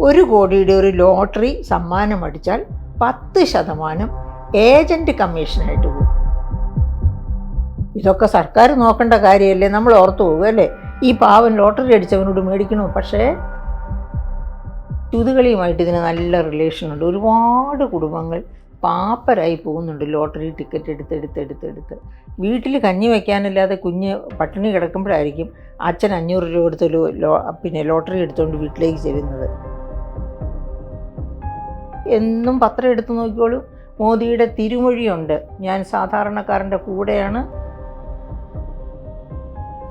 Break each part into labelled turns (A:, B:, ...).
A: ഒരു കോടിയുടെ ഒരു ലോട്ടറി സമ്മാനം അടിച്ചാൽ പത്ത് ശതമാനം ഏജന്റ് കമ്മീഷനായിട്ട് പോകും. ഇതൊക്കെ സർക്കാർ നോക്കേണ്ട കാര്യമല്ലേ? നമ്മൾ ഓർത്തു പോകും അല്ലേ? ഈ പാവൻ ലോട്ടറി അടിച്ചവനോട് മേടിക്കണോ? പക്ഷേ ചുതുകളിയുമായിട്ട് ഇതിന് നല്ല റിലേഷനുണ്ട് ഒരുപാട് കുടുംബങ്ങൾ പാപ്പരായി പോകുന്നുണ്ട് ലോട്ടറി ടിക്കറ്റ് എടുത്ത് എടുത്ത് എടുത്ത് എടുത്ത്. വീട്ടിൽ കഞ്ഞി വയ്ക്കാനില്ലാതെ കുഞ്ഞ് പട്ടിണി കിടക്കുമ്പോഴായിരിക്കും അച്ഛൻ അഞ്ഞൂറ് രൂപ എടുത്ത് ലോ- ലോ- പിന്നെ ലോട്ടറി എടുത്തുകൊണ്ട് വീട്ടിലേക്ക് ചെല്ലുന്നത്. എന്നും പത്രം എടുത്തു നോക്കിക്കോളൂ. മോദിയുടെ തിരുമൊഴിയുണ്ട്. ഞാൻ സാധാരണക്കാരന്റെ കൂടെയാണ്.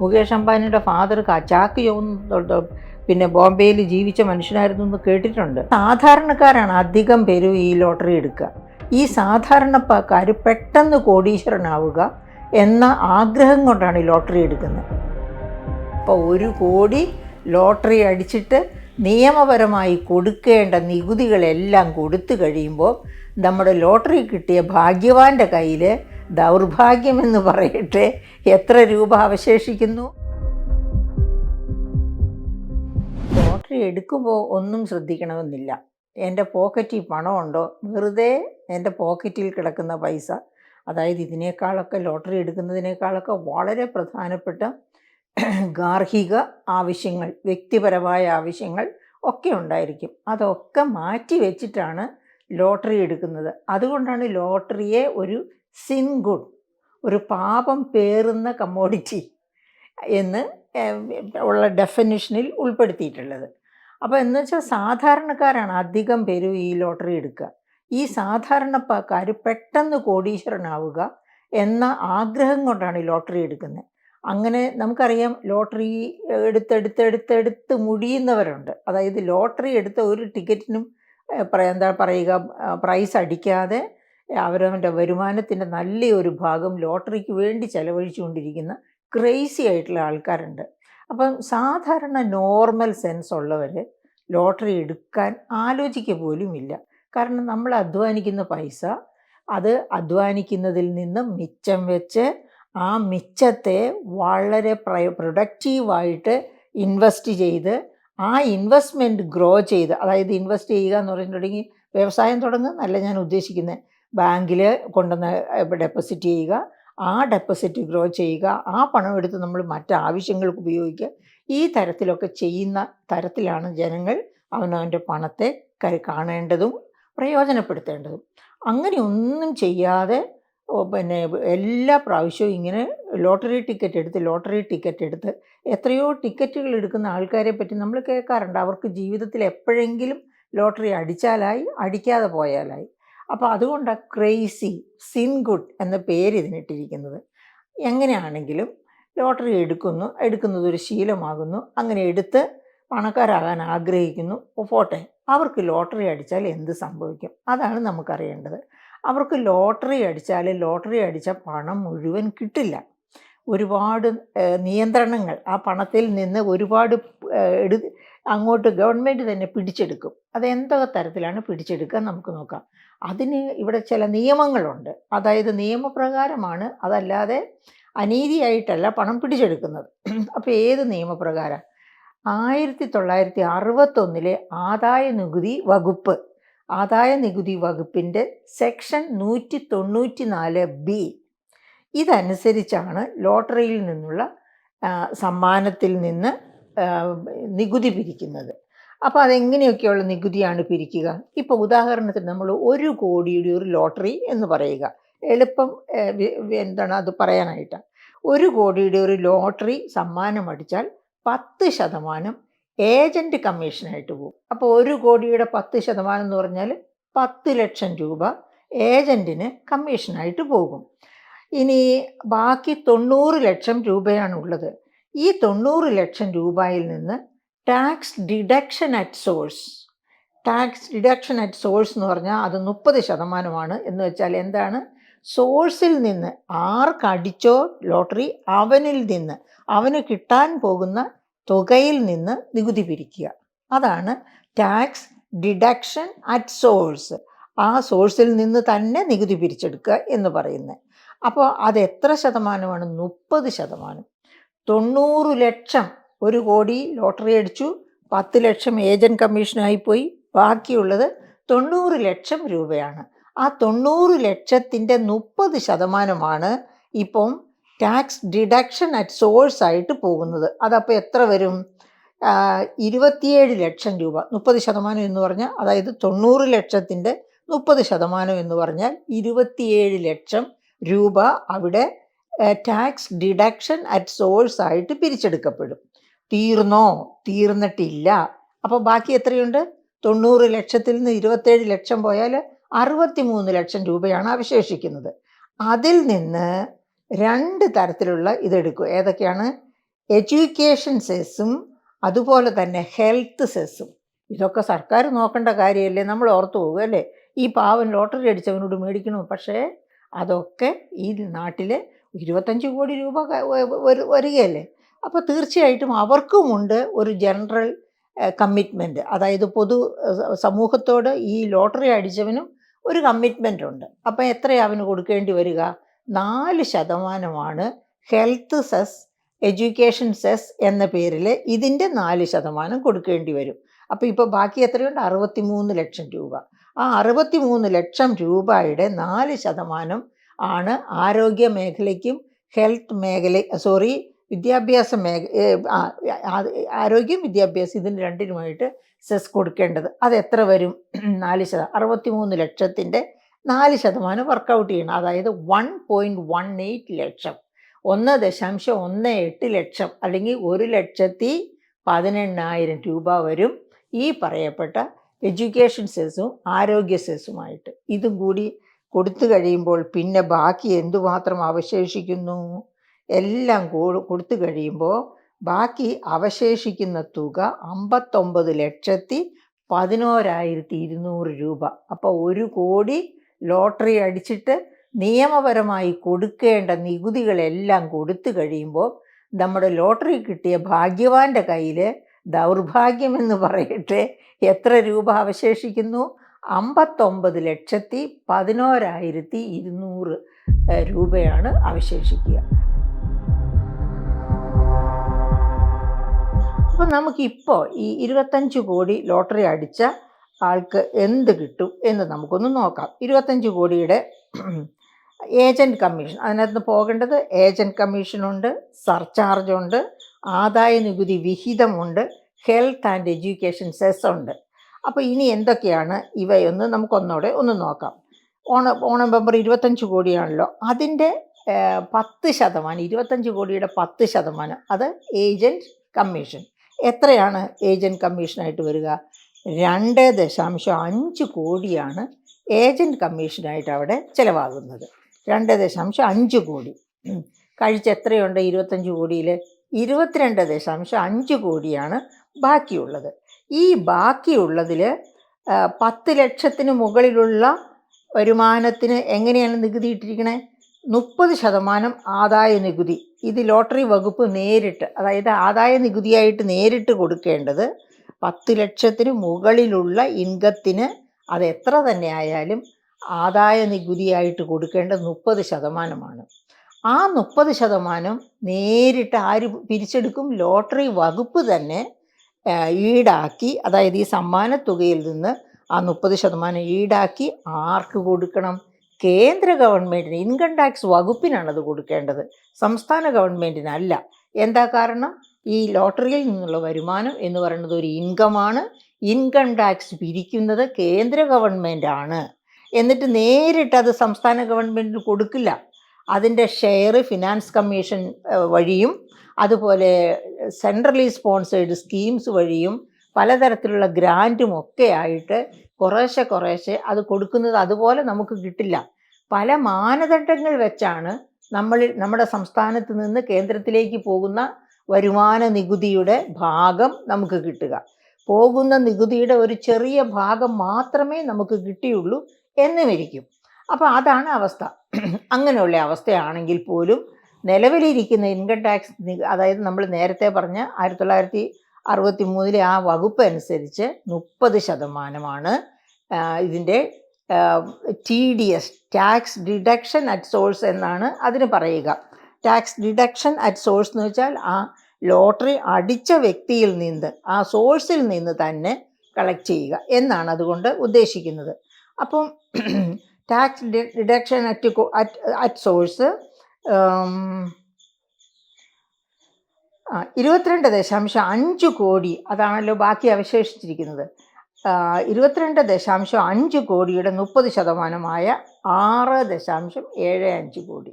A: മുകേഷ് അംബാനിയുടെ ഫാദർ ചാക്ക് ചോന്ന് പിന്നെ ബോംബെയിൽ ജീവിച്ച മനുഷ്യനായിരുന്നു എന്ന് കേട്ടിട്ടുണ്ട്. സാധാരണക്കാരാണ് അധികം പേരും ഈ ലോട്ടറി എടുക്കുക ഈ സാധാരണക്കാർ പെട്ടെന്ന് കോടീശ്വരനാവുക എന്ന ആഗ്രഹം കൊണ്ടാണ് ഈ ലോട്ടറി എടുക്കുന്നത്. അപ്പോൾ ഒരു കോടി ലോട്ടറി അടിച്ചിട്ട് നിയമപരമായി കൊടുക്കേണ്ട നികുതികളെല്ലാം കൊടുത്തു കഴിയുമ്പോൾ നമ്മുടെ ലോട്ടറി കിട്ടിയ ഭാഗ്യവാന്റെ കയ്യിൽ ദൗർഭാഗ്യമെന്ന് പറയട്ടെ എത്ര രൂപ അവശേഷിക്കുന്നു? ലോട്ടറി എടുക്കുമ്പോൾ ഒന്നും ശ്രദ്ധിക്കണമെന്നില്ല. എന്റെ പോക്കറ്റിൽ പണമുണ്ടോ? വെറുതെ എന്റെ പോക്കറ്റിൽ കിടക്കുന്ന പൈസ. അതായത് ഇതിനേക്കാളൊക്കെ ലോട്ടറി എടുക്കുന്നതിനേക്കാളൊക്കെ വളരെ പ്രധാനപ്പെട്ട ഗാർഹിക ആവശ്യങ്ങൾ വ്യക്തിപരമായ ആവശ്യങ്ങൾ ഒക്കെ ഉണ്ടായിരിക്കും. അതൊക്കെ മാറ്റി വെച്ചിട്ടാണ് ലോട്ടറി എടുക്കുന്നത്. അതുകൊണ്ടാണ് ലോട്ടറിയെ ഒരു സിൻ ഗുഡ് ഒരു പാപം പേറുന്ന കമ്മോഡിറ്റി എന്ന് ഉള്ള ഡെഫിനിഷനിൽ ഉൾപ്പെടുത്തിയിട്ടുള്ളത്. അപ്പോൾ എന്ന് വെച്ചാൽ സാധാരണക്കാരാണ് അധികം പേരും ഈ ലോട്ടറി എടുക്കുക. ഈ സാധാരണക്കാർ പെട്ടെന്ന് കോടീശ്വരനാവുക എന്ന ആഗ്രഹം കൊണ്ടാണ് ഈ ലോട്ടറി എടുക്കുന്നത്. അങ്ങനെ നമുക്കറിയാം ലോട്ടറി എടുത്തെടുത്തെടുത്തെടുത്ത് മുടിയുന്നവരുണ്ട്. അതായത് ലോട്ടറി എടുത്ത ഒരു ടിക്കറ്റിനും എന്താ പറയുക പ്രൈസ് അടിക്കാതെ അവരവന്റെ വരുമാനത്തിന്റെ നല്ലൊരു ഭാഗം ലോട്ടറിക്ക് വേണ്ടി ചെലവഴിച്ചുകൊണ്ടിരിക്കുന്ന ക്രേസി ആയിട്ടുള്ള ആൾക്കാരുണ്ട്. അപ്പം സാധാരണ നോർമൽ സെൻസ് ഉള്ളവർ ലോട്ടറി എടുക്കാൻ ആലോചിക്കുക പോലും ഇല്ല. കാരണം നമ്മൾ അധ്വാനിക്കുന്ന പൈസ അത് അധ്വാനിക്കുന്നതിൽ നിന്ന് മിച്ചം വെച്ച് ആ മിച്ചത്തെ വളരെ പ്രൊഡക്റ്റീവായിട്ട് ഇൻവെസ്റ്റ് ചെയ്ത് ആ ഇൻവെസ്റ്റ്മെന്റ് ഗ്രോ ചെയ്ത് അതായത് ഇൻവെസ്റ്റ് ചെയ്യുക എന്ന് പറഞ്ഞിട്ടുണ്ടെങ്കിൽ വ്യവസായം തുടങ്ങുക എന്നല്ല ഞാൻ ഉദ്ദേശിക്കുന്നത് ബാങ്കിൽ കൊണ്ടുവന്ന് ഡെപ്പോസിറ്റ് ചെയ്യുക ആ ഡെപ്പോസിറ്റ് ഗ്രോ ചെയ്യുക ആ പണം എടുത്ത് നമ്മൾ മറ്റ് ആവശ്യങ്ങൾക്ക് ഉപയോഗിക്കുക. ഈ തരത്തിലൊക്കെ ചെയ്യുന്ന തരത്തിലാണ് ജനങ്ങൾ അവനവന്റെ പണത്തെ കാണേണ്ടതും പ്രയോജനപ്പെടുത്തേണ്ടതും. അങ്ങനെ ഒന്നും ചെയ്യാതെ പിന്നെ എല്ലാ പ്രാവശ്യവും ഇങ്ങനെ ലോട്ടറി ടിക്കറ്റ് എടുത്ത് ലോട്ടറി ടിക്കറ്റ് എടുത്ത് എത്രയോ ടിക്കറ്റുകൾ എടുക്കുന്ന ആൾക്കാരെ പറ്റി നമ്മൾ കേൾക്കാറുണ്ട്. അവർക്ക് ജീവിതത്തിൽ എപ്പോഴെങ്കിലും ലോട്ടറി അടിച്ചാലായി അടിക്കാതെ പോയാലായി. അപ്പോൾ അതുകൊണ്ടാണ് ക്രേസി സിൻ ഗുഡ് എന്ന പേര് ഇതിനിട്ടിരിക്കുന്നത്. എങ്ങനെയാണെങ്കിലും ലോട്ടറി എടുക്കുന്നു എടുക്കുന്നത് ഒരു ശീലമാകുന്നു അങ്ങനെ എടുത്ത് പണക്കാരാകാൻ ആഗ്രഹിക്കുന്നു. പോട്ടെ അവർക്ക് ലോട്ടറി അടിച്ചാൽ എന്ത് സംഭവിക്കും? അതാണ് നമുക്കറിയേണ്ടത്. അവർക്ക് ലോട്ടറി അടിച്ചാൽ ലോട്ടറി അടിച്ച പണം മുഴുവൻ കിട്ടില്ല. ഒരുപാട് നിയന്ത്രണങ്ങൾ ആ പണത്തിൽ നിന്ന് ഒരുപാട് എടു അങ്ങോട്ട് ഗവൺമെന്റ് തന്നെ പിടിച്ചെടുക്കും. അതെന്തൊക്കെ തരത്തിലാണ് പിടിച്ചെടുക്കുക നമുക്ക് നോക്കാം. അതിന് ഇവിടെ ചില നിയമങ്ങളുണ്ട്. അതായത് നിയമപ്രകാരമാണ് അതല്ലാതെ അനീതിയായിട്ടല്ല പണം പിടിച്ചെടുക്കുന്നത്. അപ്പോൾ ഏത് നിയമപ്രകാരം? ആയിരത്തി തൊള്ളായിരത്തി അറുപത്തൊന്നിലെ ആദായ നികുതി വകുപ്പ്. ആദായ നികുതി വകുപ്പിന്റെ സെക്ഷൻ നൂറ്റി തൊണ്ണൂറ്റി നാല് ബി. ഇതനുസരിച്ചാണ് ലോട്ടറിയിൽ നിന്നുള്ള സമ്മാനത്തിൽ നിന്ന് നികുതി പിരിക്കുന്നത്. അപ്പോൾ അതെങ്ങനെയൊക്കെയുള്ള നികുതിയാണ് പിരിക്കുക? ഇപ്പോൾ ഉദാഹരണത്തിന് നമ്മൾ ഒരു കോടിയുടെ ഒരു ലോട്ടറി എന്ന് പറയുക. എളുപ്പം എന്താണ് അത് പറയാനായിട്ട്? ഒരു കോടിയുടെ ഒരു ലോട്ടറി സമ്മാനം അടിച്ചാൽ പത്ത് ശതമാനം ഏജന്റ് കമ്മീഷനായിട്ട് പോകും അപ്പോൾ ഒരു കോടിയുടെ പത്ത് ശതമാനം എന്ന് പറഞ്ഞാൽ പത്ത് ലക്ഷം രൂപ ഏജന്റിന് കമ്മീഷനായിട്ട് പോകും. ഇനി ബാക്കി തൊണ്ണൂറ് ലക്ഷം രൂപയാണ് ഉള്ളത്. ഈ തൊണ്ണൂറ് ലക്ഷം രൂപയിൽ നിന്ന് tax deduction at source tax deduction at source എന്ന് പറഞ്ഞാൽ അത് മുപ്പത് ശതമാനമാണ് എന്ന് വെച്ചാൽ എന്താണ്? സോഴ്സിൽ നിന്ന് ആർക്കടിച്ചോ ലോട്ടറി അവനിൽ നിന്ന് അവന് കിട്ടാൻ പോകുന്ന തുകയിൽ നിന്ന് നികുതി പിരിക്കുക. അതാണ് ടാക്സ് ഡിഡക്ഷൻ അറ്റ് സോഴ്സ് ആ സോഴ്സിൽ നിന്ന് തന്നെ നികുതി പിരിച്ചെടുക്കുക എന്ന് പറയുന്നത്. അപ്പോൾ അത് എത്ര ശതമാനമാണ്? മുപ്പത് ശതമാനം. തൊണ്ണൂറ് ലക്ഷം ഒരു കോടി ലോട്ടറി അടിച്ചു. പത്ത് ലക്ഷം ഏജന്റ് കമ്മീഷനായി പോയി ബാക്കിയുള്ളത് തൊണ്ണൂറ് ലക്ഷം രൂപയാണ്. ആ തൊണ്ണൂറ് ലക്ഷത്തിന്റെ മുപ്പത് ശതമാനമാണ് ഇപ്പം ടാക്സ് ഡിഡക്ഷൻ അറ്റ് സോഴ്സ് ആയിട്ട് പോകുന്നത്. അതപ്പോൾ എത്ര വരും? ഇരുപത്തിയേഴ് ലക്ഷം രൂപ. മുപ്പത് ശതമാനം എന്ന് പറഞ്ഞാൽ അതായത് തൊണ്ണൂറ് ലക്ഷത്തിന്റെ മുപ്പത് ശതമാനം എന്ന് പറഞ്ഞാൽ ഇരുപത്തിയേഴ് ലക്ഷം രൂപ അവിടെ ടാക്സ് ഡിഡക്ഷൻ അറ്റ് സോഴ്സ് ആയിട്ട് പിരിച്ചെടുക്കപ്പെടും. തീർന്നോ? തീർന്നിട്ടില്ല. അപ്പോൾ ബാക്കി എത്രയുണ്ട്? തൊണ്ണൂറ് ലക്ഷത്തിൽ നിന്ന് ഇരുപത്തേഴ് ലക്ഷം പോയാൽ അറുപത്തി മൂന്ന് ലക്ഷം രൂപയാണ് അവശേഷിക്കുന്നത്. അതിൽ നിന്ന് രണ്ട് തരത്തിലുള്ള ഇതെടുക്കും ഏതൊക്കെയാണ്? എഡ്യൂക്കേഷൻ സെസ്സും അതുപോലെ തന്നെ ഹെൽത്ത് സെസ്സും. ഇതൊക്കെ സർക്കാർ നോക്കേണ്ട കാര്യമല്ലേ? നമ്മൾ ഓർത്തു പോകും അല്ലേ? ഈ പാവൻ ലോട്ടറി അടിച്ചവനോട് മേടിക്കണോ? പക്ഷേ അതൊക്കെ ഈ നാട്ടിൽ ഇരുപത്തഞ്ച് കോടി രൂപ വരികയല്ലേ? അപ്പോൾ തീർച്ചയായിട്ടും അവർക്കുമുണ്ട് ഒരു ജനറൽ കമ്മിറ്റ്മെന്റ് അതായത് പൊതു സമൂഹത്തോട് ഈ ലോട്ടറി അടിച്ചവനും ഒരു കമ്മിറ്റ്മെന്റ് ഉണ്ട്. അപ്പോൾ എത്രയാണ് അവന് കൊടുക്കേണ്ടി വരിക? നാല് ശതമാനമാണ് ഹെൽത്ത് സെസ് എഡ്യൂക്കേഷൻ സെസ് എന്ന പേരിൽ ഇതിന്റെ നാല് ശതമാനം കൊടുക്കേണ്ടി വരും. അപ്പോൾ ഇപ്പോൾ ബാക്കി എത്രയുണ്ട്? അറുപത്തി മൂന്ന് ലക്ഷം രൂപ. ആ അറുപത്തി മൂന്ന് ലക്ഷം രൂപയുടെ നാല് ശതമാനം ആണ് ആരോഗ്യ മേഖലയ്ക്കും ഹെൽത്ത് മേഖല സോറി വിദ്യാഭ്യാസ മേഖ ആരോഗ്യം വിദ്യാഭ്യാസം ഇതിന് രണ്ടിനുമായിട്ട് സെസ് കൊടുക്കേണ്ടത്. അത് എത്ര വരും? നാല് ശതമാനം അറുപത്തി മൂന്ന് ലക്ഷത്തിന്റെ നാല് ശതമാനം വർക്കൗട്ട് ചെയ്യണം. അതായത് വൺ പോയിന്റ് വൺ എയ്റ്റ് ലക്ഷം. ഒന്ന് ദശാംശം ഒന്ന് എട്ട് ലക്ഷം അല്ലെങ്കിൽ ഒരു ലക്ഷത്തി പതിനെണ്ണായിരം രൂപ വരും ഈ പറയപ്പെട്ട എഡ്യൂക്കേഷൻ സെസ്സും ആരോഗ്യ സെസ്സുമായിട്ട് ഇതും കൂടി കൊടുത്തു കഴിയുമ്പോൾ പിന്നെ ബാക്കി എന്തുമാത്രം അവശേഷിക്കുന്നു? എല്ലാം കൊടുത്തു കഴിയുമ്പോൾ ബാക്കി അവശേഷിക്കുന്ന തുക അമ്പത്തൊമ്പത് ലക്ഷത്തി പതിനോരായിരത്തി ഇരുന്നൂറ് രൂപ. അപ്പോൾ ഒരു കോടി ലോട്ടറി അടിച്ചിട്ട് നിയമപരമായി കൊടുക്കേണ്ട നികുതികളെല്ലാം കൊടുത്തു കഴിയുമ്പോൾ നമ്മുടെ ലോട്ടറി കിട്ടിയ ഭാഗ്യവാന്റെ കയ്യിൽ ദൗർഭാഗ്യമെന്ന് പറയട്ടെ എത്ര രൂപ അവശേഷിക്കുന്നു? അമ്പത്തൊമ്പത് ലക്ഷത്തി പതിനോരായിരത്തി ഇരുന്നൂറ് രൂപയാണ് അവശേഷിക്കുക. അപ്പോൾ നമുക്കിപ്പോൾ ഈ ഇരുപത്തഞ്ച് കോടി ലോട്ടറി അടിച്ച ആൾക്ക് എന്ത് കിട്ടും എന്ന് നമുക്കൊന്ന് നോക്കാം. ഇരുപത്തഞ്ച് കോടിയുടെ ഏജന്റ് കമ്മീഷൻ. അതിനകത്ത് പോകേണ്ടത് ഏജന്റ് കമ്മീഷനുണ്ട് സർചാർജ് ഉണ്ട് ആദായ നികുതി വിഹിതമുണ്ട് ഹെൽത്ത് ആൻഡ് എഡ്യൂക്കേഷൻ സെസ് ഉണ്ട്. അപ്പോൾ ഇനി എന്തൊക്കെയാണ് ഇവയൊന്ന് നമുക്കൊന്നുകൂടെ ഒന്ന് നോക്കാം. ഓണ ഓണം നവംബർ ഇരുപത്തഞ്ച് കോടിയാണല്ലോ. അതിന്റെ പത്ത് ശതമാനം ഇരുപത്തഞ്ച് കോടിയുടെ പത്ത് ശതമാനം അത് ഏജന്റ് കമ്മീഷൻ. എത്രയാണ് ഏജന്റ് കമ്മീഷനായിട്ട് വരിക? രണ്ട് ദശാംശം അഞ്ച് കോടിയാണ് ഏജന്റ് കമ്മീഷനായിട്ട് അവിടെ ചിലവാകുന്നത്. രണ്ട് ദശാംശം അഞ്ച് കോടി. കഴിച്ച് എത്രയുണ്ട്? ഇരുപത്തഞ്ച് കോടിയിൽ ഇരുപത്തിരണ്ട് ദശാംശം അഞ്ച് കോടിയാണ് ബാക്കിയുള്ളത്. ഈ ബാക്കിയുള്ളതിൽ പത്ത് ലക്ഷത്തിന് മുകളിലുള്ള വരുമാനത്തിന് എങ്ങനെയാണ് നികുതി ഇട്ടിരിക്കണേ? മുപ്പത് ശതമാനം ആദായ നികുതി. ഇത് ലോട്ടറി വകുപ്പ് നേരിട്ട് അതായത് ആദായ നികുതിയായിട്ട് നേരിട്ട് കൊടുക്കേണ്ടത് പത്ത് ലക്ഷത്തിന് മുകളിലുള്ള ഇൻകത്തിന് അത് എത്ര തന്നെ ആയാലും ആദായ നികുതിയായിട്ട് കൊടുക്കേണ്ടത് മുപ്പത് ശതമാനമാണ്. ആ മുപ്പത് ശതമാനം നേരിട്ട് ആര് പിരിച്ചെടുക്കും? ലോട്ടറി വകുപ്പ് തന്നെ ഈടാക്കി അതായത് ഈ സമ്മാന തുകയിൽ നിന്ന് ആ മുപ്പത് ശതമാനം ഈടാക്കി ആർക്ക് കൊടുക്കണം? കേന്ദ്ര ഗവൺമെന്റിന് ഇൻകം ടാക്സ് വകുപ്പിനാണ് അത് കൊടുക്കേണ്ടത്. സംസ്ഥാന ഗവൺമെന്റിനല്ല എന്താ കാരണം? ഈ ലോട്ടറിയിൽ നിന്നുള്ള വരുമാനം എന്ന് പറയുന്നത് ഒരു ഇൻകമാണ്. ഇൻകം ടാക്സ് പിരിക്കുന്നത് കേന്ദ്ര ഗവൺമെന്റ് ആണ് എന്നിട്ട് നേരിട്ട് അത് സംസ്ഥാന ഗവൺമെന്റിന് കൊടുക്കില്ല. അതിന്റെ ഷെയർ ഫിനാൻസ് കമ്മീഷൻ വഴിയും അതുപോലെ സെൻട്രലി സ്പോൺസേഡ് സ്കീംസ് വഴിയും പലതരത്തിലുള്ള ഗ്രാന്റും ഒക്കെ ആയിട്ട് കുറേശ്ശെ കുറേശ്ശെ അത് കൊടുക്കുന്നത് അതുപോലെ നമുക്ക് കിട്ടില്ല. പല മാനദണ്ഡങ്ങൾ വെച്ചാണ് നമ്മൾ നമ്മുടെ സംസ്ഥാനത്ത് നിന്ന് കേന്ദ്രത്തിലേക്ക് പോകുന്ന വരുമാന നികുതിയുടെ ഭാഗം നമുക്ക് കിട്ടുക. പോകുന്ന നികുതിയുടെ ഒരു ചെറിയ ഭാഗം മാത്രമേ നമുക്ക് കിട്ടിയുള്ളൂ എന്നുമിരിക്കും അപ്പോൾ അതാണ് അവസ്ഥ. അങ്ങനെയുള്ള അവസ്ഥയാണെങ്കിൽ പോലും നിലവിലിരിക്കുന്ന ഇൻകം ടാക്സ് അതായത് നമ്മൾ നേരത്തെ പറഞ്ഞ ആയിരത്തി തൊള്ളായിരത്തി അറുപത്തി മൂന്നിലെ ആ വകുപ്പ് അനുസരിച്ച് മുപ്പത് ശതമാനമാണ് ഇതിന്റെ T D S tax deduction at source എന്നാണ് അതിന് പറയുക. ടാക്സ് ഡിഡക്ഷൻ അറ്റ് സോഴ്സ് എന്ന് വെച്ചാൽ ആ ലോട്ടറി അടിച്ച വ്യക്തിയിൽ നിന്ന് ആ സോഴ്സിൽ നിന്ന് തന്നെ കളക്ട് ചെയ്യുക എന്നാണ് അതുകൊണ്ട് ഉദ്ദേശിക്കുന്നത്. അപ്പം tax deduction at at source ഇരുപത്തിരണ്ട് ദശാംശം അഞ്ച് കോടി അതാണല്ലോ ബാക്കി അവശേഷിച്ചിരിക്കുന്നത്. ഇരുപത്തിരണ്ട് ദശാംശം അഞ്ച് കോടിയുടെ മുപ്പത് ശതമാനമായ ആറ് ദശാംശം ഏഴ് അഞ്ച് കോടി.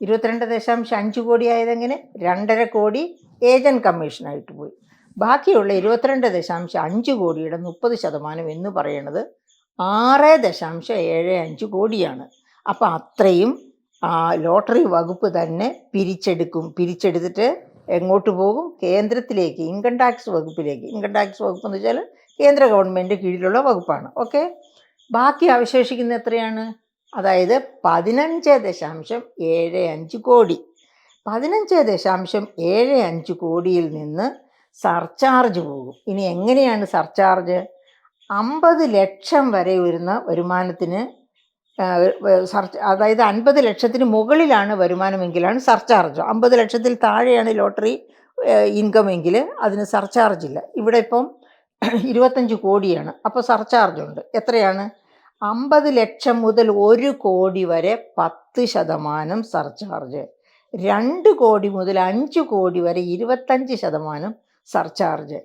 A: ഇരുപത്തിരണ്ട് ദശാംശം അഞ്ച് കോടി ആയതെങ്ങനെ രണ്ടര കോടി ഏജന്റ് കമ്മീഷനായിട്ട് പോയി. ബാക്കിയുള്ള ഇരുപത്തിരണ്ട് ദശാംശം അഞ്ച് കോടിയുടെ മുപ്പത് ശതമാനം എന്ന് പറയുന്നത് ആറ് ദശാംശം ഏഴ് അഞ്ച് കോടിയാണ്. അപ്പോൾ അത്രയും ലോട്ടറി വകുപ്പ് തന്നെ പിരിച്ചെടുക്കും. പിരിച്ചെടുത്തിട്ട് എങ്ങോട്ട് പോകും? കേന്ദ്രത്തിലേക്ക് ഇൻകം ടാക്സ് വകുപ്പിലേക്ക്. ഇൻകം ടാക്സ് വകുപ്പ് എന്ന് വെച്ചാൽ കേന്ദ്ര ഗവൺമെന്റ് കീഴിലുള്ള വകുപ്പാണ്. ഓക്കെ ബാക്കി അവശേഷിക്കുന്ന എത്രയാണ്? അതായത് പതിനഞ്ച് ദശാംശം ഏഴ് അഞ്ച് കോടി. പതിനഞ്ച് ദശാംശം ഏഴ് അഞ്ച് കോടിയിൽ നിന്ന് സർചാർജ് പോകും. ഇനി എങ്ങനെയാണ് സർചാർജ്? അമ്പത് ലക്ഷം വരെ വരുന്ന വരുമാനത്തിന് സർച്ച് അതായത് അൻപത് ലക്ഷത്തിന് മുകളിലാണ് വരുമാനമെങ്കിലാണ് സർചാർജ്. അമ്പത് ലക്ഷത്തിൽ താഴെയാണ് ലോട്ടറി ഇൻകം എങ്കിൽ അതിന് സർചാർജ് ഇല്ല. ഇവിടെ ഇപ്പം ഇരുപത്തഞ്ച് കോടിയാണ്. അപ്പോൾ സർചാർജ് ഉണ്ട്. എത്രയാണ്? അമ്പത് ലക്ഷം മുതൽ ഒരു കോടി വരെ പത്ത് ശതമാനം സർചാർജ്. രണ്ട് കോടി മുതൽ അഞ്ച് കോടി വരെ ഇരുപത്തഞ്ച് ശതമാനം സർചാർജ്.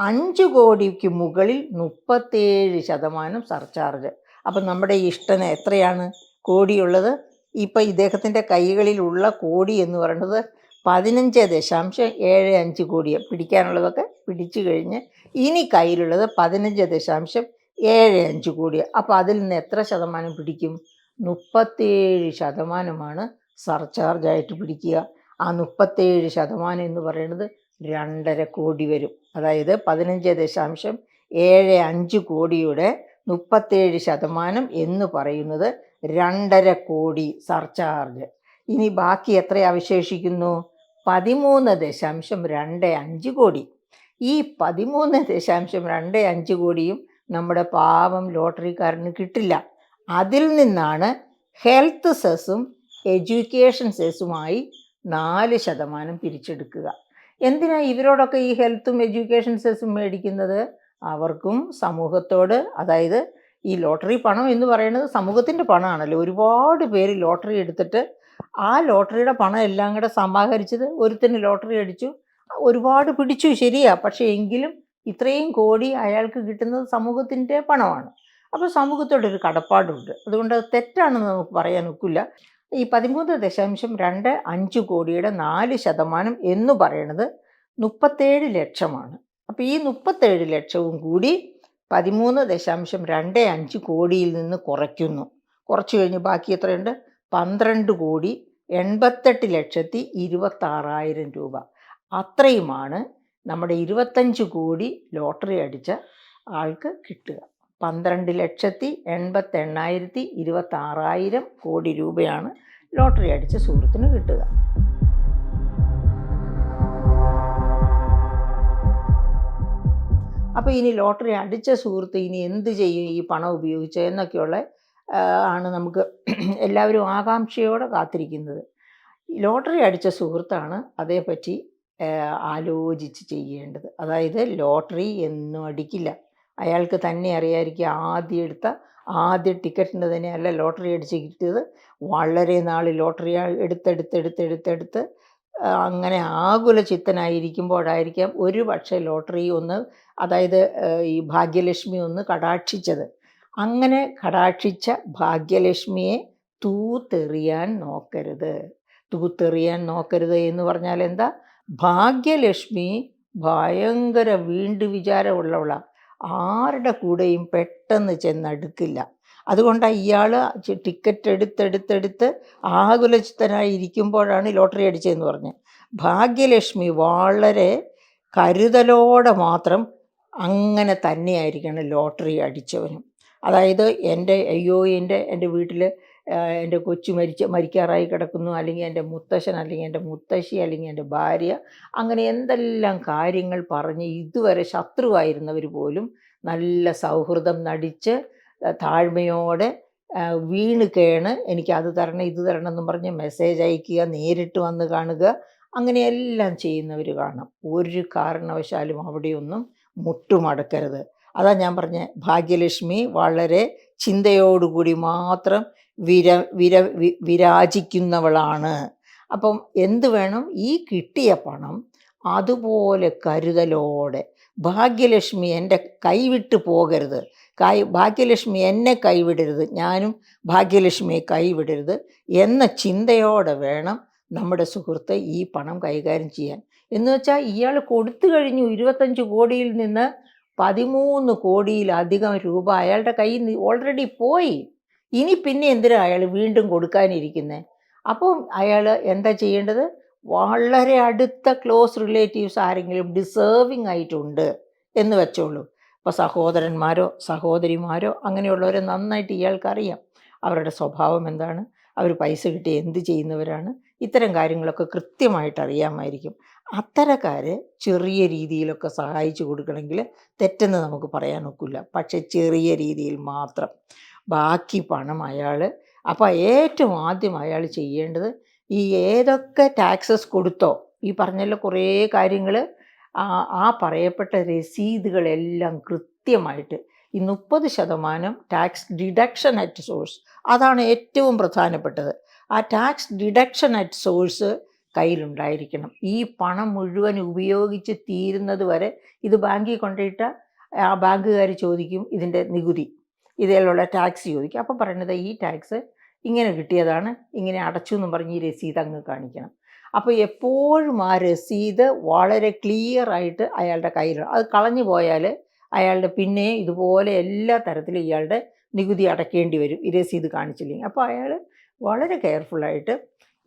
A: അഞ്ച് കോടിക്ക് മുകളിൽ മുപ്പത്തേഴ് ശതമാനം സർചാർജ്. അപ്പം നമ്മുടെ ഇഷ്ടന് എത്രയാണ് കോടിയുള്ളത്? ഇപ്പം ഇദ്ദേഹത്തിന്റെ കൈകളിലുള്ള കോടി എന്ന് പറയുന്നത് പതിനഞ്ച് ദശാംശം ഏഴ് അഞ്ച് കോടിയാണ്. പിടിക്കാനുള്ളതൊക്കെ പിടിച്ചു കഴിഞ്ഞ് ഇനി കയ്യിലുള്ളത് പതിനഞ്ച് ദശാംശം ഏഴ് അഞ്ച് കോടി. അപ്പോൾ അതിൽ നിന്ന് എത്ര ശതമാനം പിടിക്കും? മുപ്പത്തേഴ് ശതമാനമാണ് സർചാർജായിട്ട് പിടിക്കുക. ആ മുപ്പത്തേഴ് ശതമാനം എന്ന് പറയുന്നത് രണ്ടര കോടി വരും. അതായത് പതിനഞ്ച് ദശാംശം ഏഴ് അഞ്ച് കോടിയുടെ മുപ്പത്തേഴ് ശതമാനം എന്ന് പറയുന്നത് രണ്ടര കോടി സർചാർജ്. ഇനി ബാക്കി എത്ര അവശേഷിക്കുന്നു? പതിമൂന്ന് ദശാംശം രണ്ട് അഞ്ച് കോടി. ഈ പതിമൂന്ന് ദശാംശം രണ്ട് അഞ്ച് കോടിയും നമ്മുടെ പാവം ലോട്ടറിക്കാരന് കിട്ടില്ല. അതിൽ നിന്നാണ് ഹെൽത്ത് സെസ്സും എഡ്യൂക്കേഷൻ സെസ്സുമായി നാല് ശതമാനം പിരിച്ചെടുക്കുക. എന്തിനാ ഇവരോടൊക്കെ ഈ ഹെൽത്തും എഡ്യൂക്കേഷൻ സെസ്സും മേടിക്കുന്നത്? അവർക്കും സമൂഹത്തോട് അതായത് ഈ ലോട്ടറി പണം എന്ന് പറയുന്നത് സമൂഹത്തിന്റെ പണമാണല്ലോ ഒരുപാട് പേര് ലോട്ടറി എടുത്തിട്ട് ആ ലോട്ടറിയുടെ പണം എല്ലാം കൂടെ സമാഹരിച്ചത് ഒരുത്തിന് ലോട്ടറി അടിച്ചു. ഒരുപാട് പിടിച്ചു ശരിയാ. പക്ഷേ എങ്കിലും ഇത്രയും കോടി അയാൾക്ക് കിട്ടുന്നത് സമൂഹത്തിന്റെ പണമാണ്. അപ്പോൾ സമൂഹത്തോടൊരു കടപ്പാടുണ്ട്. അതുകൊണ്ട് അത് തെറ്റാണെന്ന് നമുക്ക് പറയാൻ ഒക്കില്ല. ഈ പതിമൂന്ന് ദശാംശം രണ്ട് അഞ്ച് കോടിയുടെ നാല് ശതമാനം എന്ന് പറയണത് മുപ്പത്തേഴ് ലക്ഷമാണ്. അപ്പോൾ ഈ മുപ്പത്തേഴ് ലക്ഷവും കൂടി പതിമൂന്ന് ദശാംശം രണ്ട് അഞ്ച് കോടിയിൽ നിന്ന് കുറയ്ക്കുന്നു. കുറച്ച് കഴിഞ്ഞ് ബാക്കി എത്രയുണ്ട്? പന്ത്രണ്ട് കോടി എൺപത്തെട്ട് ലക്ഷത്തി ഇരുപത്താറായിരം രൂപ. അത്രയുമാണ് നമ്മുടെ ഇരുപത്തഞ്ച് കോടി ലോട്ടറി അടിച്ച ആൾക്ക് കിട്ടുക. പന്ത്രണ്ട് ലക്ഷത്തി എൺപത്തെണ്ണായിരത്തി ഇരുപത്താറായിരം കോടി രൂപയാണ് ലോട്ടറി അടിച്ച സുഹൃത്തിന് കിട്ടുക. അപ്പോൾ ഇനി ലോട്ടറി അടിച്ച സുഹൃത്ത് ഇനി എന്ത് ചെയ്യും? ഈ പണം ഉപയോഗിച്ച് എന്നൊക്കെയുള്ള ആണ് നമുക്ക് എല്ലാവരും ആകാംക്ഷയോടെ കാത്തിരിക്കുന്നത്. ലോട്ടറി അടിച്ച സുഹൃത്താണ് അതേപ്പറ്റി ആലോചിച്ച് ചെയ്യേണ്ടത്. അതായത് ലോട്ടറി എന്നും അടിക്കില്ല. അയാൾക്ക് തന്നെ അറിയാമായിരിക്കും ആദ്യം എടുത്ത ആദ്യ ടിക്കറ്റിന് തന്നെയല്ല ലോട്ടറി അടിച്ച് കിട്ടിയത്. വളരെ നാൾ ലോട്ടറി എടുത്തെടുത്തെടുത്തെടുത്തെടുത്ത് അങ്ങനെ ആകുല ചിത്തനായിരിക്കുമ്പോഴായിരിക്കാം ഒരു പക്ഷേ ലോട്ടറി ഒന്ന് അതായത് ഈ ഭാഗ്യലക്ഷ്മി ഒന്ന് കടാക്ഷിച്ചത്. അങ്ങനെ കടാക്ഷിച്ച ഭാഗ്യലക്ഷ്മിയെ തൂത്തെറിയാൻ നോക്കരുത്. തൂത്തെറിയാൻ നോക്കരുത് എന്ന് പറഞ്ഞാൽ എന്താ ഭാഗ്യലക്ഷ്മി ഭയങ്കര വീണ്ടു വിചാരമുള്ളവളാണ് ആരുടെ കൂടെയും പെട്ടെന്ന് ചെന്നടുക്കില്ല. അതുകൊണ്ടാണ് ഇയാൾ ടിക്കറ്റ് എടുത്തെടുത്തെടുത്ത് ആകുലചിത്തനായി ഇരിക്കുമ്പോഴാണ് ലോട്ടറി അടിച്ചതെന്ന് പറഞ്ഞത്. ഭാഗ്യലക്ഷ്മി വളരെ കരുതലോടെ മാത്രം അങ്ങനെ തന്നെയായിരിക്കണം ലോട്ടറി അടിച്ചവനും. അതായത് എന്റെ അയ്യോ എന്റെ എന്റെ വീട്ടിൽ എന്റെ കൊച്ചു മരിച്ച മരിക്കാറായി കിടക്കുന്നു. അല്ലെങ്കിൽ എന്റെ മുത്തശ്ശൻ അല്ലെങ്കിൽ എന്റെ മുത്തശ്ശി അല്ലെങ്കിൽ എന്റെ ഭാര്യ. അങ്ങനെ എന്തെല്ലാം കാര്യങ്ങൾ പറഞ്ഞ് ഇതുവരെ ശത്രുവായിരുന്നവർ പോലും നല്ല സൗഹൃദം നടിച്ച് താഴ്മയോടെ വീണ് കേണ്. എനിക്ക് അത് തരണം ഇത് തരണം എന്ന് പറഞ്ഞ് മെസ്സേജ് അയക്കുക നേരിട്ട് വന്ന് കാണുക. അങ്ങനെയെല്ലാം ചെയ്യുന്നവർ കാണാം. ഒരു കാരണവശാലും അവിടെയൊന്നും മുട്ടുമടക്കരുത് അതാ ഞാൻ പറഞ്ഞ ഭാഗ്യലക്ഷ്മി വളരെ ചിന്തയോടുകൂടി മാത്രം വിര വിര വിരാജിക്കുന്നവളാണ്. അപ്പം എന്ത് വേണം? ഈ കിട്ടിയ പണം അതുപോലെ കരുതലോടെ. ഭാഗ്യലക്ഷ്മി എന്റെ കൈവിട്ട് പോകരുത്. കൈ ഭാഗ്യലക്ഷ്മി എന്നെ കൈവിടരുത്. ഞാനും ഭാഗ്യലക്ഷ്മിയെ കൈവിടരുത് എന്ന ചിന്തയോടെ വേണം നമ്മുടെ സുഹൃത്ത് ഈ പണം കൈകാര്യം ചെയ്യാൻ. എന്ന് വെച്ചാൽ ഇയാൾ കൊടുത്തു കഴിഞ്ഞു ഇരുപത്തഞ്ച് കോടിയിൽ നിന്ന് പതിമൂന്ന് കോടിയിലധികം രൂപ അയാളുടെ കയ്യിൽ നിന്ന് ഓൾറെഡി പോയി. ഇനി പിന്നെ എന്തിനാ അയാൾ വീണ്ടും കൊടുക്കാനിരിക്കുന്നത് അപ്പോൾ അയാൾ എന്താ ചെയ്യേണ്ടത്? വളരെ അടുത്ത ക്ലോസ് റിലേറ്റീവ്സ് ആരെങ്കിലും ഡിസേർവിങ് ആയിട്ടുണ്ട് എന്ന് വെച്ചോളൂ. ഇപ്പോൾ സഹോദരന്മാരോ സഹോദരിമാരോ അങ്ങനെയുള്ളവരെ നന്നായിട്ട് ഇയാൾക്കറിയാം അവരുടെ സ്വഭാവം എന്താണ്? അവർ പൈസ കിട്ടി എന്ത് ചെയ്യുന്നവരാണ്? ഇത്തരം കാര്യങ്ങളൊക്കെ കൃത്യമായിട്ട് അറിയാമായിരിക്കും. അത്തരക്കാരെ ചെറിയ രീതിയിലൊക്കെ സഹായിച്ചു കൊടുക്കണമെങ്കിൽ തെറ്റെന്ന് നമുക്ക് പറയാൻ ഒക്കില്ല. പക്ഷേ ചെറിയ രീതിയിൽ മാത്രം. ബാക്കി പണം അയാൾ അപ്പോൾ ഏറ്റവും ആദ്യം അയാൾ ചെയ്യേണ്ടത് ഈ ഏതൊക്കെ ടാക്സസ് കൊടുത്തോ ഈ പറഞ്ഞല്ലോ കുറേ കാര്യങ്ങൾ ആ പറയപ്പെട്ട രസീതുകളെല്ലാം കൃത്യമായിട്ട് ഈ മുപ്പത് ശതമാനം ടാക്സ് ഡിഡക്ഷൻ അറ്റ് സോഴ്സ് അതാണ് ഏറ്റവും പ്രധാനപ്പെട്ടത്. ആ ടാക്സ് ഡിഡക്ഷൻ അറ്റ് സോഴ്സ് കയ്യിലുണ്ടായിരിക്കണം. ഈ പണം മുഴുവൻ ഉപയോഗിച്ച് തീരുന്നത് വരെ ഇത് ബാങ്കിൽ കൊണ്ടിട്ട് ആ ബാങ്കുകാർ ചോദിക്കും ഇതിന്റെ നികുതി. ഇതിലുള്ള ടാക്സ് ചോദിക്കും. അപ്പോൾ പറയുന്നത് ഈ ടാക്സ് ഇങ്ങനെ കിട്ടിയതാണ് ഇങ്ങനെ അടച്ചു എന്നും പറഞ്ഞ് ഈ രസീത് അങ്ങ് കാണിക്കണം. അപ്പോൾ എപ്പോഴും ആ രസീത് വളരെ ക്ലിയർ ആയിട്ട് അയാളുടെ കയ്യിൽ അത് കളഞ്ഞു പോയാൽ അയാളുടെ പിന്നെ ഇതുപോലെ എല്ലാ തരത്തിലും ഇയാളുടെ നികുതി അടയ്ക്കേണ്ടി വരും. ഈ രസീത് കാണിച്ചില്ലെങ്കിൽ. അപ്പോൾ അയാൾ വളരെ കെയർഫുള്ളായിട്ട്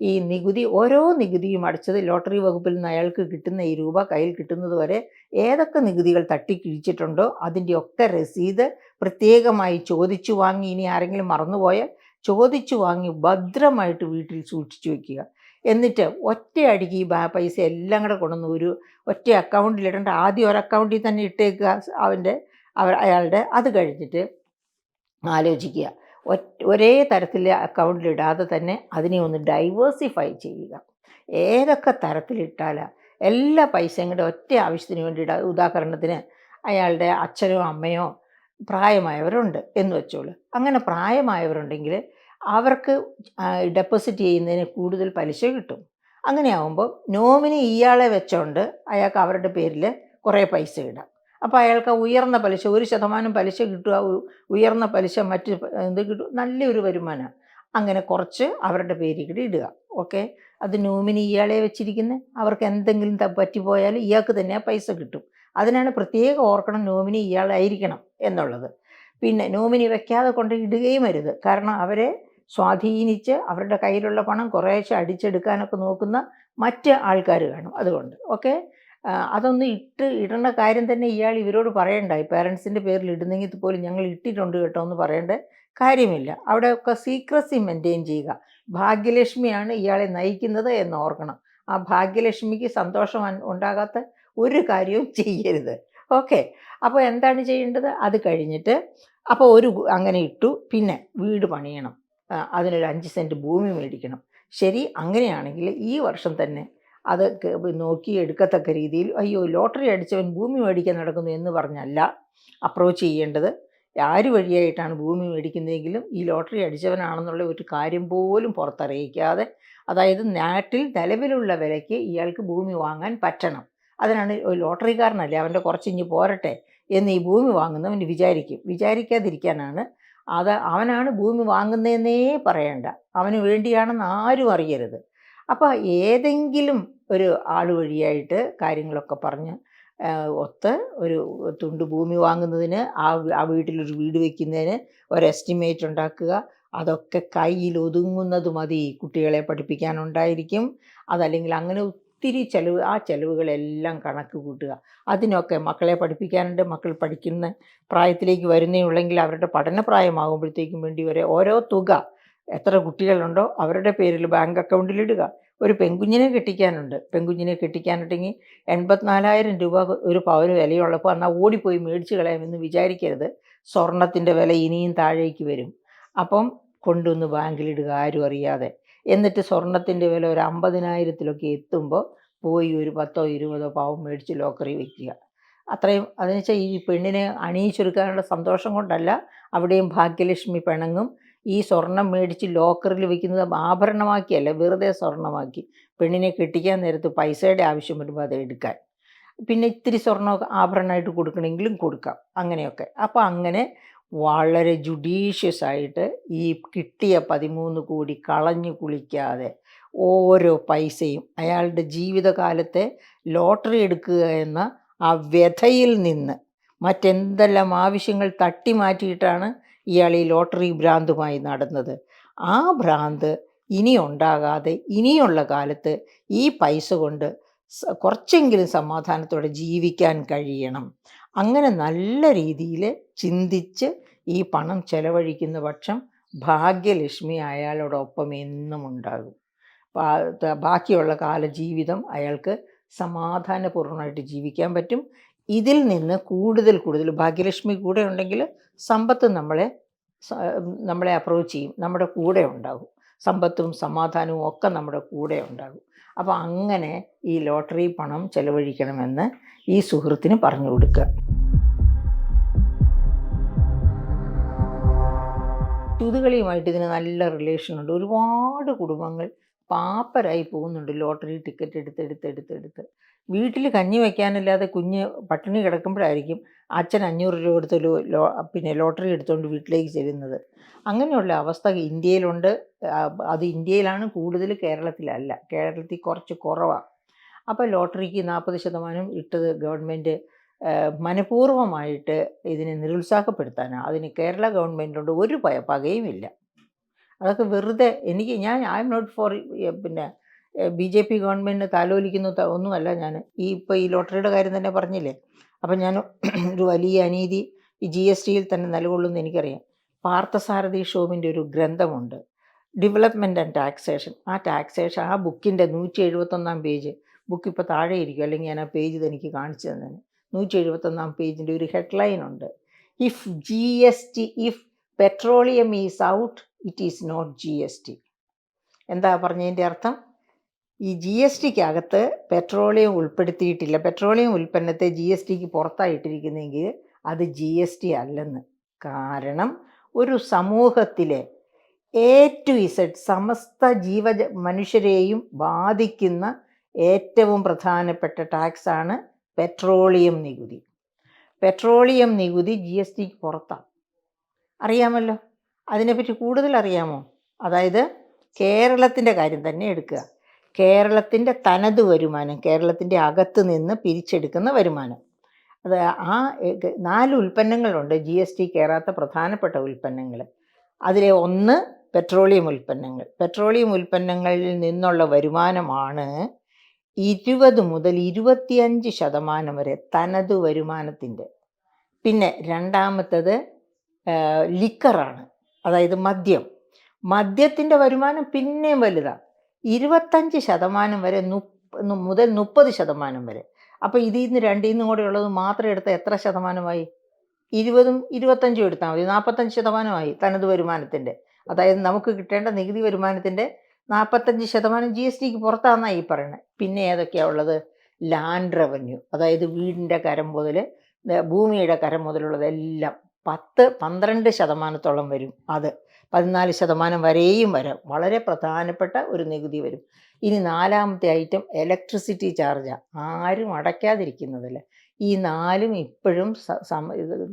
A: ഈ നികുതി ഓരോ നികുതിയും അടച്ചത് ലോട്ടറി വകുപ്പിൽ നിന്ന് അയാൾക്ക് കിട്ടുന്ന ഈ രൂപ കയ്യിൽ കിട്ടുന്നത് വരെ ഏതൊക്കെ നികുതികൾ തട്ടിക്കിഴിച്ചിട്ടുണ്ടോ അതിന്റെയൊക്കെ രസീത് പ്രത്യേകമായി ചോദിച്ചു വാങ്ങി ഇനി ആരെങ്കിലും മറന്നുപോയാൽ ചോദിച്ചു വാങ്ങി ഭദ്രമായിട്ട് വീട്ടിൽ സൂക്ഷിച്ചു വെക്കുക എന്നിട്ട് ഒറ്റയടിക്ക് ഈ പൈസ എല്ലാം കൂടെ കൊണ്ടുവന്ന് ഒരു ഒറ്റ അക്കൗണ്ടിൽ ഇടേണ്ട ആദ്യം ഒരു അക്കൗണ്ടിൽ തന്നെ ഇട്ടേക്കുക അവന്റെ അവർ അയാളുടെ. അത് കഴിഞ്ഞിട്ട് ആലോചിക്കുക. ഒരേ തരത്തിൽ അക്കൗണ്ടിലിടാതെ തന്നെ അതിനെ ഒന്ന് ഡൈവേഴ്സിഫൈ ചെയ്യുക. ഏതൊക്കെ തരത്തിലിട്ടാൽ എല്ലാ പൈസയും കൂടെ ഒറ്റ ആവശ്യത്തിന് വേണ്ടി ഇടാം ഉദാഹരണത്തിന് അയാളുടെ അച്ഛനോ അമ്മയോ പ്രായമായവരുണ്ട് എന്ന് വെച്ചോളൂ. അങ്ങനെ പ്രായമായവരുണ്ടെങ്കിൽ അവർക്ക് ഡെപ്പോസിറ്റ് ചെയ്യുന്നതിന് കൂടുതൽ പലിശ കിട്ടും. അങ്ങനെ അങ്ങനെയാവുമ്പോൾ നോമിനി ഇയാളെ വെച്ചോണ്ട് അയാൾക്ക് അവരുടെ പേരിൽ കുറേ പൈസ ഇടാം. അപ്പോൾ അയാൾക്ക് ഉയർന്ന പലിശ ഒരു ശതമാനം പലിശ കിട്ടുക ഉയർന്ന പലിശ മറ്റ് എന്ത് കിട്ടും? നല്ലൊരു വരുമാനം. അങ്ങനെ കുറച്ച് അവരുടെ പേരിൽ കൂടി ഇടുക. ഓക്കെ? അത് നോമിനി ഇയാളെ വെച്ചിരിക്കുന്നത് അവർക്ക് എന്തെങ്കിലും പറ്റിപ്പോയാൽ ഇയാൾക്ക് തന്നെ പൈസ കിട്ടും. അതിനാണ് പ്രത്യേകം ഓർക്കണം നോമിനി ഇയാളായിരിക്കണം എന്നുള്ളത്. പിന്നെ നോമിനി വെക്കാതെ കൊണ്ട് ഇടുകയും അരുത്. കാരണം അവരെ സ്വാധീനിച്ച് അവരുടെ കയ്യിലുള്ള പണം കുറേശ്ശെ അടിച്ചെടുക്കാനൊക്കെ നോക്കുന്ന മറ്റ് ആൾക്കാർ കാണും അതുകൊണ്ട്. ഓക്കെ? അതൊന്ന് ഇട്ട് ഇടേണ്ട കാര്യം തന്നെ ഇയാൾ ഇവരോട് പറയണ്ടായി പേരൻസിന്റെ പേരിൽ ഇടുന്നെങ്കിൽ പോലും ഞങ്ങൾ ഇട്ടിട്ടുണ്ട് കേട്ടോ എന്ന് പറയേണ്ട കാര്യമില്ല. അവിടെയൊക്കെ സീക്രസി മെയിന്റെയിൻ ചെയ്യുക. ഭാഗ്യലക്ഷ്മിയാണ് ഇയാളെ നയിക്കുന്നത് എന്ന് ഓർക്കണം. ആ ഭാഗ്യലക്ഷ്മിക്ക് സന്തോഷം ഉണ്ടാകാത്ത ഒരു കാര്യവും ചെയ്യരുത്. ഓക്കെ. അപ്പോൾ എന്താണ് ചെയ്യേണ്ടത്? അത് കഴിഞ്ഞിട്ട് അപ്പോൾ ഒരു അങ്ങനെ ഇട്ടു. പിന്നെ വീട് പണിയണം. അതിനൊരു അഞ്ച് സെന്റ് ഭൂമി മേടിക്കണം. ശരി അങ്ങനെയാണെങ്കിൽ ഈ വർഷം തന്നെ അത് നോക്കി എടുക്കത്തക്ക രീതിയിൽ അയ്യോ ലോട്ടറി അടിച്ചവൻ ഭൂമി മേടിക്കാൻ നടക്കുന്നു എന്ന് പറഞ്ഞല്ല. അപ്രോച്ച് ചെയ്യേണ്ടത് ആര് വഴിയായിട്ടാണ് ഭൂമി മേടിക്കുന്നതെങ്കിലും ഈ ലോട്ടറി അടിച്ചവനാണെന്നുള്ള ഒരു കാര്യം പോലും പുറത്തറിയിക്കാതെ അതായത് നാട്ടിൽ നിലവിലുള്ള വിലയ്ക്ക് ഇയാൾക്ക് ഭൂമി വാങ്ങാൻ പറ്റണം. അതിനാണ് ലോട്ടറിക്കാരനല്ലേ അവന്റെ കുറച്ചിഞ്ഞ് പോരട്ടെ എന്ന് ഈ ഭൂമി വാങ്ങുന്നവൻ വിചാരിക്കും. വിചാരിക്കാതിരിക്കാനാണ് അത് അവനാണ് ഭൂമി വാങ്ങുന്നതെന്നേ പറയണ്ട. അവന് വേണ്ടിയാണെന്ന് ആരും അറിയരുത്. അപ്പോൾ ഏതെങ്കിലും ഒരു ആൾ വഴിയായിട്ട് കാര്യങ്ങളൊക്കെ പറഞ്ഞ് ഒത്ത് ഒരു തുണ്ട് ഭൂമി വാങ്ങുന്നതിന് ആ ആ വീട്ടിലൊരു വീട് വയ്ക്കുന്നതിന് ഒരു എസ്റ്റിമേറ്റ് ഉണ്ടാക്കുക. അതൊക്കെ കയ്യിൽ ഒതുങ്ങുന്നത് മതി. കുട്ടികളെ പഠിപ്പിക്കാനുണ്ടായിരിക്കും. അതല്ലെങ്കിൽ അങ്ങനെ ഒത്തിരി ചിലവ് ആ ചിലവുകളെല്ലാം കണക്ക് കൂട്ടുക. അതിനൊക്കെ മക്കളെ പഠിപ്പിക്കാനുണ്ട്. മക്കൾ പഠിക്കുന്ന പ്രായത്തിലേക്ക് വരുന്നേ ഉള്ളെങ്കിൽ അവരുടെ പഠന പ്രായമാകുമ്പോഴത്തേക്കും വേണ്ടി വരെ ഓരോ തുക എത്ര കുട്ടികളുണ്ടോ അവരുടെ പേരിൽ ബാങ്ക് അക്കൗണ്ടിൽ ഇടുക. ഒരു പെൺകുഞ്ഞിനെ കെട്ടിക്കാനുണ്ട്. പെൺകുഞ്ഞിനെ കെട്ടിക്കാനുണ്ടെങ്കിൽ എൺപത്തിനാലായിരം രൂപ ഒരു പവന് വിലയുള്ളപ്പോൾ എന്നാൽ ഓടിപ്പോയി മേടിച്ച് കളയാമെന്ന് വിചാരിക്കരുത്. സ്വർണത്തിന്റെ വില ഇനിയും താഴേക്ക് വരും. അപ്പം കൊണ്ടുവന്ന് ബാങ്കിലിടുക ആരും അറിയാതെ. എന്നിട്ട് സ്വർണത്തിന്റെ വില ഒരു അമ്പതിനായിരത്തിലൊക്കെ എത്തുമ്പോൾ പോയി ഒരു പത്തോ ഇരുപതോ പാവം മേടിച്ച് ലോക്കറി വെക്കുക. അത്രയും അതെന്ന് വെച്ചാൽ ഈ പെണ്ണിനെ അണിയിച്ചൊരുക്കാനുള്ള സന്തോഷം കൊണ്ടല്ല അവിടെയും ഭാഗ്യലക്ഷ്മി പിണങ്ങും. ഈ സ്വർണം മേടിച്ച് ലോക്കറിൽ വെക്കുന്നത് ആഭരണമാക്കിയല്ല വെറുതെ സ്വർണമാക്കി പെണ്ണിനെ കെട്ടിക്കാൻ നേരത്ത് പൈസയുടെ ആവശ്യം വരുമ്പോൾ അത് എടുക്കാൻ. പിന്നെ ഇത്തിരി സ്വർണമൊക്കെ ആഭരണമായിട്ട് കൊടുക്കണമെങ്കിലും കൊടുക്കാം അങ്ങനെയൊക്കെ. അപ്പോൾ അങ്ങനെ വളരെ ജുഡീഷ്യസ് ആയിട്ട് ഈ കിട്ടിയ പതിമൂന്ന് കോടി കളഞ്ഞു കുളിക്കാതെ ഓരോ പൈസയും അയാളുടെ ജീവിതകാലത്തെ ലോട്ടറി എടുക്കുക എന്ന ആ വ്യഥയിൽ നിന്ന് മറ്റെന്തെല്ലാം ആവശ്യങ്ങൾ തട്ടി മാറ്റിയിട്ടാണ് ഇയാൾ ഈ ലോട്ടറി ഭ്രാന്തുമായി നടന്നത്. ആ ഭ്രാന്ത് ഇനി ഉണ്ടാകാതെ ഇനിയുള്ള കാലത്ത് ഈ പൈസ കൊണ്ട് കുറച്ചെങ്കിലും സമാധാനത്തോടെ ജീവിക്കാൻ കഴിയണം. അങ്ങനെ നല്ല രീതിയിൽ ചിന്തിച്ച് ഈ പണം ചെലവഴിക്കുന്ന പക്ഷം ഭാഗ്യലക്ഷ്മി അയാളോടൊപ്പം എന്നും ഉണ്ടാകും. ബാക്കിയുള്ള കാല ജീവിതം അയാൾക്ക് സമാധാനപൂർണമായിട്ട് ജീവിക്കാൻ പറ്റും. ഇതിൽ നിന്ന് കൂടുതൽ കൂടുതൽ ഭാഗ്യലക്ഷ്മി കൂടെ ഉണ്ടെങ്കിൽ സമ്പത്ത് നമ്മളെ നമ്മളെ അപ്രോച്ച് ചെയ്യും നമ്മുടെ കൂടെ ഉണ്ടാകും. സമ്പത്തും സമാധാനവും ഒക്കെ നമ്മുടെ കൂടെ ഉണ്ടാകും. അപ്പോൾ അങ്ങനെ ഈ ലോട്ടറി പണം ചെലവഴിക്കണമെന്ന് ഈ സുഹൃത്തിന് പറഞ്ഞു കൊടുക്കുക. ചുതുകളിയുമായിട്ട് ഇതിന് നല്ല റിലേഷനുണ്ട് ഒരുപാട് കുടുംബങ്ങൾ പാപ്പരായി പോകുന്നുണ്ട്. ലോട്ടറി ടിക്കറ്റ് എടുത്ത് എടുത്ത് എടുത്ത് എടുത്ത്. വീട്ടിൽ കഞ്ഞി വയ്ക്കാനല്ലാതെ കുഞ്ഞ് പട്ടിണി കിടക്കുമ്പോഴായിരിക്കും അച്ഛൻ അഞ്ഞൂറ് രൂപ എടുത്ത് ലോ പിന്നെ ലോട്ടറി എടുത്തുകൊണ്ട് വീട്ടിലേക്ക് ചെല്ലുന്നത്. അങ്ങനെയുള്ള അവസ്ഥ ഇന്ത്യയിലുണ്ട്. അത് ഇന്ത്യയിലാണ് കൂടുതൽ കേരളത്തിലല്ല. കേരളത്തിൽ കുറച്ച് കുറവാണ് അപ്പോൾ ലോട്ടറിക്ക് നാൽപ്പത് ശതമാനം ഇട്ടത് ഗവൺമെന്റ് മനഃപൂർവമായിട്ട് ഇതിനെ നിരുത്സാഹപ്പെടുത്താനാണ് അതിന് കേരള ഗവൺമെന്റിനോട് ഒരു പകയുമില്ല. അതൊക്കെ വെറുതെ എനിക്ക് ഞാൻ ഐ എം നോട്ട് ഫോർ പിന്നെ ബി ജെ പി ഗവൺമെന്റിന് താലോലിക്കുന്ന ഒന്നുമല്ല ഞാൻ ഈ ഇപ്പോൾ ഈ ലോട്ടറിയുടെ കാര്യം തന്നെ പറഞ്ഞില്ലേ? അപ്പം ഞാൻ ഒരു വലിയ അനീതി ഈ ജി എസ് ടിയിൽ തന്നെ നിലകൊള്ളുന്നു എനിക്കറിയാം. പാർത്ഥസാരഥി ഷോമിന്റെ ഒരു ഗ്രന്ഥമുണ്ട്. ഡെവലപ്മെന്റ് ആൻഡ് ടാക്സേഷൻ ആ ടാക്സേഷൻ ആ ബുക്കിന്റെ നൂറ്റി എഴുപത്തൊന്നാം പേജ്. ബുക്ക് ഇപ്പോൾ താഴെ ഇരിക്കും അല്ലെങ്കിൽ ഞാൻ ആ പേജ് എനിക്ക് കാണിച്ചു തന്നെ നൂറ്റി എഴുപത്തൊന്നാം പേജിന്റെ ഒരു ഹെഡ്ലൈൻ ഉണ്ട് if G S T if petroleum is out it is not G S T എന്താ പറഞ്ഞതിന്റെ അർത്ഥം? ഈ ജി എസ് ടിക്കകത്ത് പെട്രോളിയം ഉൾപ്പെടുത്തിയിട്ടില്ല. പെട്രോളിയം ഉൽപ്പന്നത്തെ ജി എസ് ടിക്ക് പുറത്തായിട്ടിരിക്കുന്നെങ്കിൽ അത് ജി എസ് ടി അല്ലെന്ന്. കാരണം ഒരു സമൂഹത്തിലെ എ ടു ഇസഡ് സമസ്ത ജീവ മനുഷ്യരെയും ബാധിക്കുന്ന ഏറ്റവും പ്രധാനപ്പെട്ട ടാക്സാണ് പെട്രോളിയം നികുതി. പെട്രോളിയം നികുതി ജി എസ് ടിക്ക് പുറത്താണ് അറിയാമല്ലോ? അതിനെപ്പറ്റി കൂടുതൽ അറിയാമോ അതായത് കേരളത്തിന്റെ കാര്യം തന്നെ എടുക്കുക. കേരളത്തിന്റെ തനത് വരുമാനം കേരളത്തിന്റെ അകത്ത് നിന്ന് പിരിച്ചെടുക്കുന്ന വരുമാനം. അത് ആ നാല് ഉൽപ്പന്നങ്ങളുണ്ട്. ജി എസ് ടി കയറാത്ത പ്രധാനപ്പെട്ട ഉൽപ്പന്നങ്ങൾ. അതിലെ ഒന്ന് പെട്രോളിയം ഉൽപ്പന്നങ്ങൾ. പെട്രോളിയം ഉൽപ്പന്നങ്ങളിൽ നിന്നുള്ള വരുമാനമാണ് ഇരുപത് മുതൽ ഇരുപത്തിയഞ്ച് ശതമാനം വരെ തനത് വരുമാനത്തിന്റെ. പിന്നെ രണ്ടാമത്തത് ലിക്കറാണ്. അതായത് മദ്യം. മദ്യത്തിന്റെ വരുമാനം പിന്നെയും വലുതാണ് ഇരുപത്തഞ്ച് ശതമാനം വരെ മുതൽ മുപ്പത് ശതമാനം വരെ. അപ്പോൾ ഇതിൽ നിന്ന് രണ്ടിൽ നിന്നും കൂടെ ഉള്ളത് മാത്രം എടുത്താൽ എത്ര ശതമാനമായി? ഇരുപതും ഇരുപത്തഞ്ചും എടുത്താൽ മതി. നാൽപ്പത്തഞ്ച് ശതമാനമായി തനത് വരുമാനത്തിന്റെ. അതായത് നമുക്ക് കിട്ടേണ്ട നികുതി വരുമാനത്തിന്റെ നാൽപ്പത്തഞ്ച് ശതമാനം ജി എസ് ടിക്ക് പുറത്താണെന്നാണ് ഈ പറയുന്നത് പിന്നെ ഏതൊക്കെയാണ് ഉള്ളത്? ലാൻഡ് റവന്യൂ അതായത് വീടിന്റെ കരം മുതൽ ഭൂമിയുടെ കരം മുതലുള്ളതെല്ലാം. പത്ത് പന്ത്രണ്ട് ശതമാനത്തോളം വരും അത്. പതിനാല് ശതമാനം വരെയും വരാം. വളരെ പ്രധാനപ്പെട്ട ഒരു നികുതി വരും. ഇനി നാലാമത്തെ ഐറ്റം ഇലക്ട്രിസിറ്റി ചാർജാണ് ആരും അടയ്ക്കാതിരിക്കുന്നതല്ല? ഈ നാലും ഇപ്പോഴും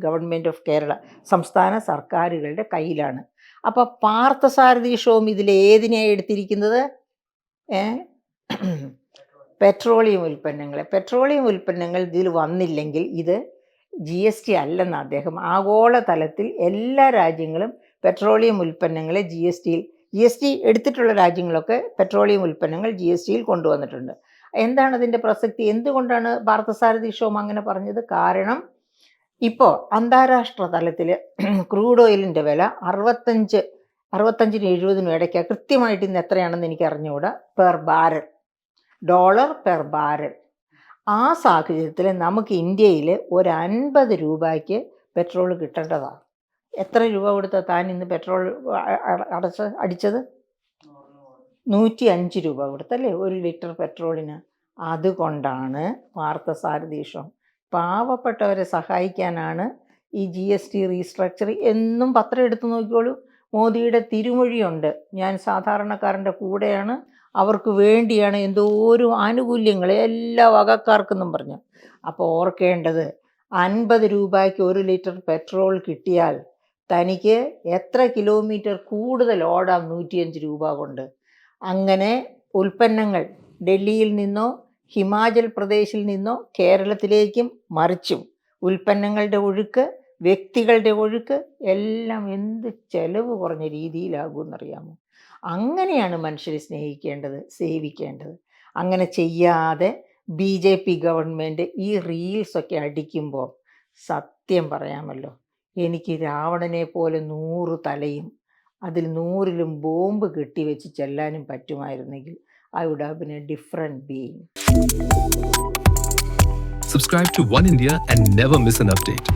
A: ഗവൺമെന്റ് ഓഫ് കേരള സംസ്ഥാന സർക്കാരുകളുടെ കയ്യിലാണ്. അപ്പോൾ പാർത്ഥസാരഥി ഷോം ഇതിൽ ഏതിനെയാണ് എടുത്തിരിക്കുന്നത്? പെട്രോളിയം ഉൽപ്പന്നങ്ങൾ പെട്രോളിയം ഉൽപ്പന്നങ്ങൾ ഇതിൽ വന്നില്ലെങ്കിൽ ഇത് ജി എസ് ടി അല്ലെന്ന് അദ്ദേഹം ആഗോളതലത്തിൽ എല്ലാ രാജ്യങ്ങളും പെട്രോളിയം ഉൽപ്പന്നങ്ങളെ ജി എസ് ടിയിൽ ജി എസ് ടി എടുത്തിട്ടുള്ള രാജ്യങ്ങളൊക്കെ പെട്രോളിയം ഉൽപ്പന്നങ്ങൾ ജി എസ് ടിയിൽ കൊണ്ടുവന്നിട്ടുണ്ട്. എന്താണ് അതിന്റെ പ്രസക്തി? എന്തുകൊണ്ടാണ് പാർത്ഥസാരഥി ഷോം അങ്ങനെ പറഞ്ഞത്? കാരണം ഇപ്പോൾ അന്താരാഷ്ട്ര തലത്തിൽ ക്രൂഡ് ഓയിലിന്റെ വില അറുപത്തഞ്ച് അറുപത്തഞ്ചിനും എഴുപതിനും ഇടയ്ക്ക് കൃത്യമായിട്ട് ഇന്ന് എത്രയാണെന്ന് എനിക്ക് അറിഞ്ഞുകൂടാ per barrel. Dollar per barrel. ആ സാഹചര്യത്തിൽ നമുക്ക് ഇന്ത്യയിൽ ഒരു അൻപത് രൂപയ്ക്ക് പെട്രോൾ കിട്ടേണ്ടതാണ് എത്ര രൂപ കൊടുത്ത താൻ ഇന്ന് പെട്രോൾ അടച്ച് അടിച്ചത്? നൂറ്റി അഞ്ച് രൂപ കൊടുത്തല്ലേ ഒരു ലിറ്റർ പെട്രോളിന്. അതുകൊണ്ടാണ് പാർത്ഥസാരഥീഷം പാവപ്പെട്ടവരെ സഹായിക്കാനാണ് ഈ ജി എസ് ടി റീസ്ട്രക്ചറിങ് എന്നും പത്രം എടുത്തു നോക്കിക്കോളൂ. മോദിയുടെ തിരുമൊഴിയുണ്ട്. ഞാൻ സാധാരണക്കാരന്റെ കൂടെയാണ്. അവർക്ക് വേണ്ടിയാണ് എന്തോരം ആനുകൂല്യങ്ങൾ എല്ലാ വകക്കാർക്കെന്നും പറഞ്ഞു. അപ്പോൾ ഓർക്കേണ്ടത് അൻപത് രൂപയ്ക്ക് ഒരു ലിറ്റർ പെട്രോൾ കിട്ടിയാൽ തനിക്ക് എത്ര കിലോമീറ്റർ കൂടുതൽ ഓടാം നൂറ്റിയഞ്ച് രൂപ കൊണ്ട്? അങ്ങനെ ഉൽപ്പന്നങ്ങൾ ഡൽഹിയിൽ നിന്നോ ഹിമാചൽ പ്രദേശിൽ നിന്നോ കേരളത്തിലേക്കും മറിച്ചും. ഉൽപ്പന്നങ്ങളുടെ ഒഴുക്ക് വ്യക്തികളുടെ ഒഴുക്ക് എല്ലാം എന്ത് ചെലവ് കുറഞ്ഞ രീതിയിലാകുമെന്നറിയാമോ? അങ്ങനെയാണ് മനുഷ്യരെ സ്നേഹിക്കേണ്ടത് സേവിക്കേണ്ടത് അങ്ങനെ ചെയ്യാതെ ബി ജെ പി ഗവൺമെന്റ് ഈ റീൽസൊക്കെ അടിക്കുമ്പോൾ സത്യം പറയാമല്ലോ എനിക്ക് രാവണനെ പോലെ നൂറ് തലയും അതിൽ നൂറിലും ബോംബ് കെട്ടി കെട്ടിവെച്ച് ചെല്ലാനും പറ്റുമായിരുന്നെങ്കിൽ I would have been a different being
B: subscribe to One India and never miss an update.